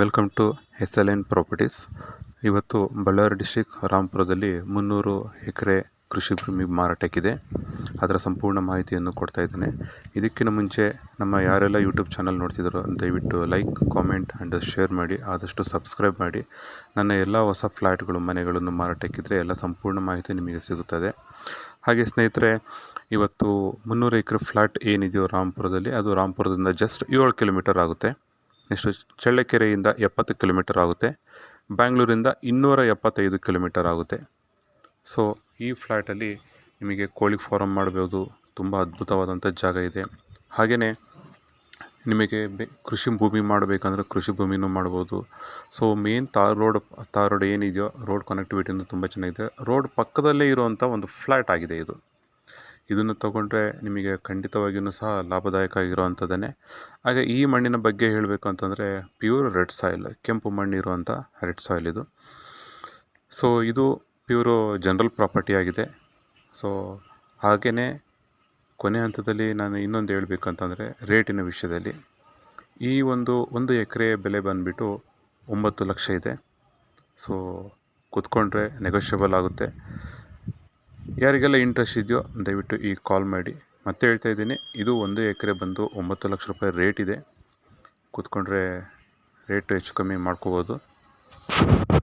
Welcome to S L N properties ಇವತ್ತು Ballari district ರಾಂಪುರದಲ್ಲಿ ಮುನ್ನೂರು ಎಕರೆ ಕೃಷಿ ಭೂಮಿ ಮಾರಾಟಕ್ಕಿದೆ. ಅದರ ಸಂಪೂರ್ಣ ಮಾಹಿತಿಯನ್ನು ಕೊಡ್ತಾ ಇದ್ದೇನೆ. ಇದಕ್ಕಿಂತ ಮುಂಚೆ ನಮ್ಮ ಯಾರೆಲ್ಲ ಯೂಟ್ಯೂಬ್ ಚಾನಲ್ ನೋಡ್ತಿದ್ದಾರೋ ದಯವಿಟ್ಟು ಲೈಕ್ ಕಾಮೆಂಟ್ ಆ್ಯಂಡ್ ಶೇರ್ ಮಾಡಿ, ಆದಷ್ಟು ಸಬ್ಸ್ಕ್ರೈಬ್ ಮಾಡಿ. ನನ್ನ ಎಲ್ಲ ಹೊಸ ಫ್ಲ್ಯಾಟ್ಗಳು ಮನೆಗಳನ್ನು ಮಾರಾಟಕ್ಕಿದ್ರೆ ಎಲ್ಲ ಸಂಪೂರ್ಣ ಮಾಹಿತಿ ನಿಮಗೆ ಸಿಗುತ್ತದೆ. ಹಾಗೆ ಸ್ನೇಹಿತರೆ, ಇವತ್ತು ಮುನ್ನೂರು ಎಕರೆ ಫ್ಲ್ಯಾಟ್ ಏನಿದೆಯೋ ರಾಮಪುರದಲ್ಲಿ, ಅದು ರಾಂಪುರದಿಂದ ಜಸ್ಟ್ ಏಳು ಕಿಲೋಮೀಟರ್ ಆಗುತ್ತೆ. ನೆಕ್ಸ್ಟು ಚಳ್ಳಕೆರೆಯಿಂದ ಎಪ್ಪತ್ತು ಕಿಲೋಮೀಟರ್ ಆಗುತ್ತೆ. ಬ್ಯಾಂಗ್ಳೂರಿಂದ ಇನ್ನೂರ ಎಪ್ಪತ್ತೈದು ಕಿಲೋಮೀಟರ್ ಆಗುತ್ತೆ. ಸೊ ಈ ಫ್ಲ್ಯಾಟಲ್ಲಿ ನಿಮಗೆ ಕೋಳಿ ಫಾರಂ ಮಾಡ್ಬೋದು. ತುಂಬ ಅದ್ಭುತವಾದಂಥ ಜಾಗ ಇದೆ. ಹಾಗೆಯೇ ನಿಮಗೆ ಬೆ, ಕೃಷಿ ಭೂಮಿ ಮಾಡಬೇಕಂದ್ರೆ ಕೃಷಿ ಭೂಮಿನೂ ಮಾಡ್ಬೋದು. So main tar road tar road ಏನಿದೆಯೋ ರೋಡ್ ಕನೆಕ್ಟಿವಿಟಿನೂ ತುಂಬ ಚೆನ್ನಾಗಿದೆ. ರೋಡ್ ಪಕ್ಕದಲ್ಲೇ ಇರುವಂಥ ಒಂದು ಫ್ಲ್ಯಾಟ್ ಆಗಿದೆ ಇದು. ಇದನ್ನು ತಗೊಂಡ್ರೆ ನಿಮಗೆ ಖಂಡಿತವಾಗಿಯೂ ಸಹ ಲಾಭದಾಯಕ ಆಗಿರುವಂಥದ್ದೇ ಹಾಗೆ ಈ ಮಣ್ಣಿನ ಬಗ್ಗೆ ಹೇಳಬೇಕು ಅಂತಂದರೆ ಪ್ಯೂರ್ ರೆಡ್ ಸಾಯಿಲ್, ಕೆಂಪು ಮಣ್ಣು ಇರುವಂಥ ರೆಡ್ ಸಾಯಿಲ್ ಇದು. ಸೊ ಇದು ಪ್ಯೂರು ಜನರಲ್ ಪ್ರಾಪರ್ಟಿ ಆಗಿದೆ. ಸೊ ಹಾಗೆಯೇ ಕೊನೆ ಹಂತದಲ್ಲಿ ನಾನು ಇನ್ನೊಂದು ಹೇಳಬೇಕು ಅಂತಂದರೆ ರೇಟಿನ ವಿಷಯದಲ್ಲಿ. ಈ ಒಂದು ಒಂದು ಎಕರೆ ಬೆಲೆ ಬಂದುಬಿಟ್ಟು ಒಂಬತ್ತು ಲಕ್ಷ ಇದೆ. ಸೊ ಕೂತ್ಕೊಂಡ್ರೆ ನೆಗೋಷಿಯಬಲ್ ಆಗುತ್ತೆ. ಯಾರಿಗೆಲ್ಲ ಇಂಟ್ರೆಸ್ಟ್ ಇದೆಯೋ ದಯವಿಟ್ಟು ಈ ಕಾಲ್ ಮಾಡಿ. ಮತ್ತೆ ಹೇಳ್ತಾ ಇದ್ದೀನಿ, ಇದು ಒಂದು ಎಕರೆ ಬಂದು ಒಂಬತ್ತು ಲಕ್ಷ ರೂಪಾಯಿ ರೇಟ್ ಇದೆ. ಕೂತ್ಕೊಂಡ್ರೆ ರೇಟ್ ಹೆಚ್ಚು ಕಮ್ಮಿ ಮಾಡ್ಕೋಬೋದು.